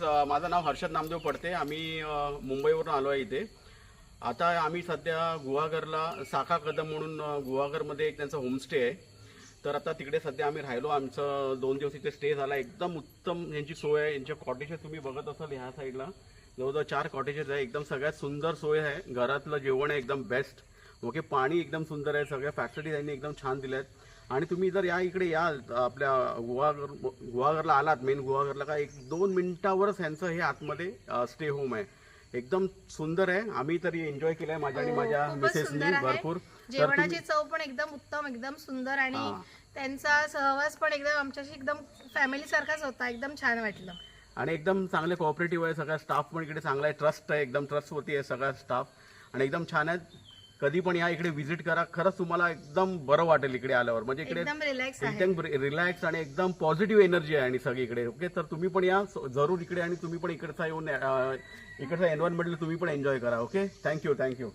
माझं नाव हर्षद नामदेव पडते. आम्ही मुंबईवरून आलो आहे इथे. आता आम्ही सध्या गुहागरला साखा कदम म्हणून गुहागरमध्ये एक त्यांचं होमस्टे आहे. तर आता तिकडे सध्या आम्ही राहिलो. आमचं दोन दिवस इथे स्टे झाला. एकदम उत्तम यांची सोय आहे. यांच्या कॉटेजेस तुम्ही बघत असाल ह्या साईडला. जवळजवळ चार कॉटेजेस आहे. एकदम सगळ्यात सुंदर सोय आहे. घरातलं जेवण आहे एकदम बेस्ट ओके पाणी एकदम सुंदर आहे सगळ्या फॅसिलिटी त्यांनी एकदम छान दिल्या आहेत आणि तुम्ही जर या इकडे या आपल्या गुहागर गुहागरला आलात मेन गुहागरला का एक दोन मिनिटावरच ह्यांचं हे आतमध्ये स्टे होम आहे. एकदम सुंदर आहे. आम्ही तरी एन्जॉय केलंय माझ्या आणि हो, माझ्या मिसेसनी. भरपूर. जेवणाची चव पण एकदम उत्तम एकदम सुंदर आणि. त्यांचा सहवास पण एकदम आमच्याशी एकदम फॅमिली सारखाच होता एकदम छान वाटलं. आणि एकदम चांगले कोऑपरेटिव्ह आहे सगळा स्टाफ पण इकडे चांगला आहे ट्रस्ट आहे एकदम ट्रस्टवरती आहे सगळा स्टाफ आणि एकदम छान आहे. कधी पण या इकडे व्हिजिट करा. खरंच तुम्हाला एकदम बरं वाटेल इकडे आल्यावर. म्हणजे इकडे एकदम रिलॅक्स आहे. एकदम रिलॅक्स आणि एकदम पॉझिटिव्ह एनर्जी आहे आणि सगळी इकडे ओके तर तुम्ही पण या. स- जरूर इकडे आणि तुम्ही पण इकडचा येऊन अं, इकडचा एन्व्हायरमेंटला तुम्ही पण एन्जॉय करा. Okay thank you thank you